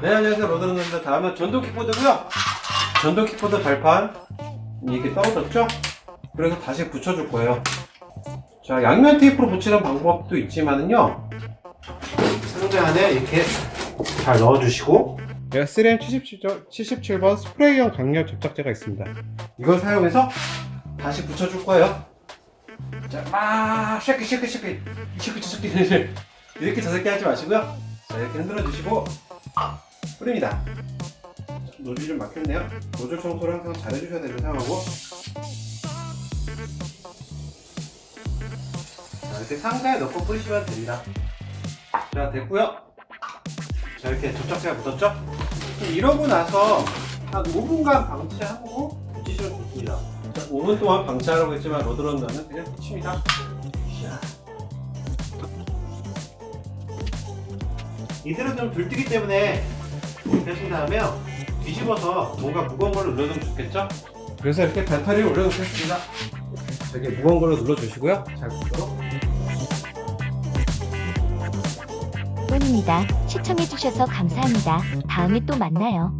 네 안녕하세요. 로드런입니다. 다음은 전동 킥보드고요. 전동 킥보드 발판. 이렇게 떨어졌죠? 그래서 다시 붙여줄 거예요. 자 양면 테이프로 붙이는 방법도 있지만은요. 상자 안에 이렇게 잘 넣어주시고. 제가 3M 77, 77 번 스프레이형 강력 접착제가 있습니다. 이걸 사용해서 다시 붙여줄 거예요. 자막 쉐키 쉐키 쉐키 쉐키 쉐키 이렇게 저렇게 하지 마시고요 자 이렇게 흔들어 주시고 뿌립니다. 자, 노즐이 좀 막혔네요. 노즐 청소를 항상 잘 해주셔야 되는 상황하고 자, 이렇게 상자에 넣고 뿌리시면 됩니다. 자, 됐고요. 자, 이렇게 접착제가 묻었죠? 이러고 나서 한 5분간 방치하고 붙이시면 좋습니다. 자, 5분 동안 방치하라고 했지만 로드런너는 그냥 붙입니다. 이대로 좀 들뜨기 때문에 이렇게 하신 다음에 뒤집어서 뭔가 무거운 걸로 눌러주면 좋겠죠? 그래서 이렇게 배터리를 올려놓겠습니다. 되게 무거운 걸로 눌러주시고요. 잘 붙도록. 뿐입니다. 시청해주셔서 감사합니다. 다음에 또 만나요.